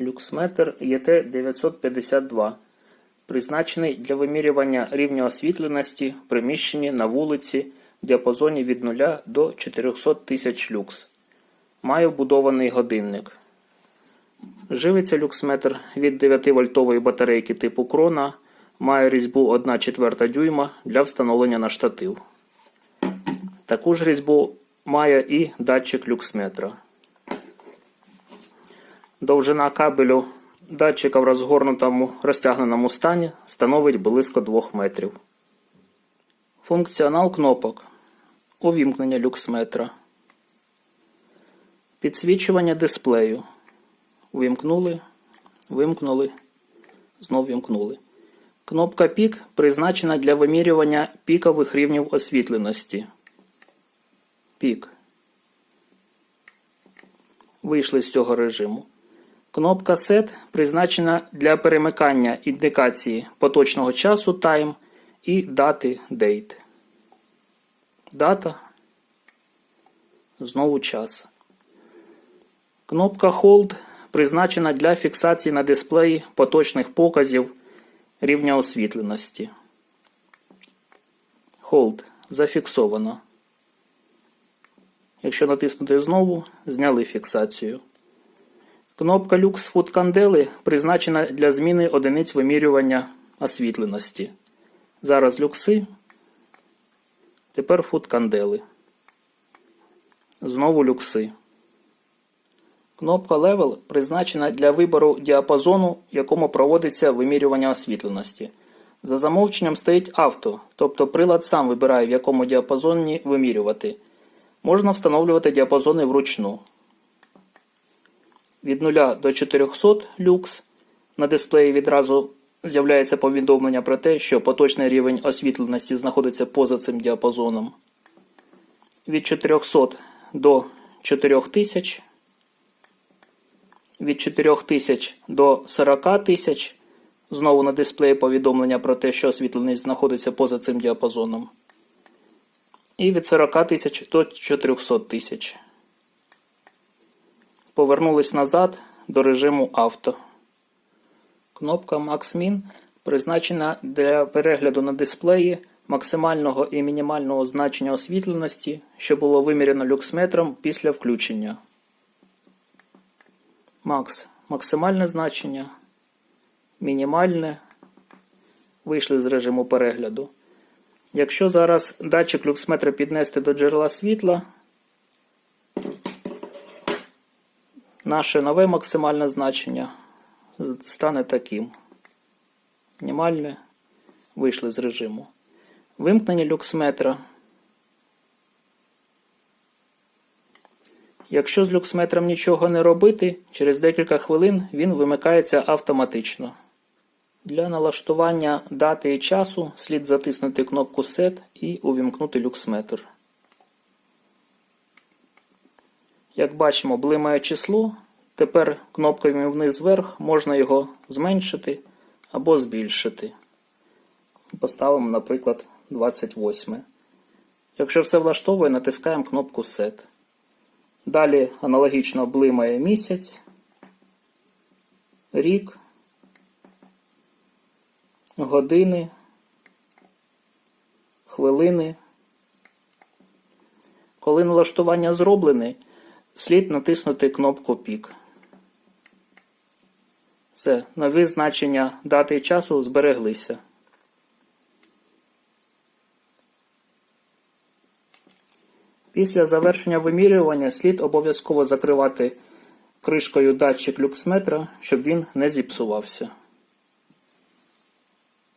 Люксметр ЄТ-952 призначений для вимірювання рівня освітленості в приміщенні на вулиці в діапазоні від 0 до 400 тисяч люкс. Має вбудований годинник. Живиться люксметр від 9-вольтової батарейки типу крона, має різьбу 1 четверта дюйма для встановлення на штатив. Таку ж різьбу має і датчик люксметра. Довжина кабелю датчика в розгорнутому розтягненому стані становить близько 2 метрів. Функціонал кнопок. Увімкнення люксметра. Підсвічування дисплею. Вимкнули, вимкнули, знов вимкнули. Кнопка пік призначена для вимірювання пікових рівнів освітленості. Пік. Вийшли з цього режиму. Кнопка Set призначена для перемикання індикації поточного часу Time і дати Date. Дата. Знову час. Кнопка Hold призначена для фіксації на дисплеї поточних показів рівня освітленості. Hold зафіксовано. Якщо натиснути знову, зняли фіксацію. Кнопка Foot Candeli призначена для зміни одиниць вимірювання освітленості. Зараз люкси. Тепер Candeli. Знову люкси. Кнопка Level призначена для вибору діапазону, якому проводиться вимірювання освітленості. За замовченням стоїть авто, тобто прилад сам вибирає, в якому діапазоні вимірювати. Можна встановлювати діапазони вручну. Від 0 до 400 люкс на дисплеї відразу з'являється повідомлення про те, що поточний рівень освітленості знаходиться поза цим діапазоном. Від 400 до 4000 від 4000 до 40 тисяч. Знову на дисплеї повідомлення про те, що освітленість знаходиться поза цим діапазоном. І від 40 тисяч до 400 тисяч. Повернулись назад до режиму авто. Кнопка MaxMin призначена для перегляду на дисплеї максимального і мінімального значення освітленості, що було виміряно люксметром після включення. Макс максимальне значення, мінімальне. Вийшли з режиму перегляду. Якщо зараз датчик люксметра піднести до джерела світла, наше нове максимальне значення стане таким. Мінімальне. Вийшли з режиму. Вимкнення люксметра. Якщо з люксметром нічого не робити, через декілька хвилин він вимикається автоматично. Для налаштування дати і часу слід затиснути кнопку Set і увімкнути люксметр. Як бачимо, блимає число. Тепер кнопкою вниз вверх можна його зменшити або збільшити. Поставимо, наприклад, 28. Якщо все влаштовує, натискаємо кнопку Set. Далі аналогічно блимає місяць, рік, години, хвилини. Коли налаштування зроблене, слід натиснути кнопку Пік. Все, нові значення дати і часу збереглися. Після завершення вимірювання слід обов'язково закривати кришкою датчик люксметра, щоб він не зіпсувався.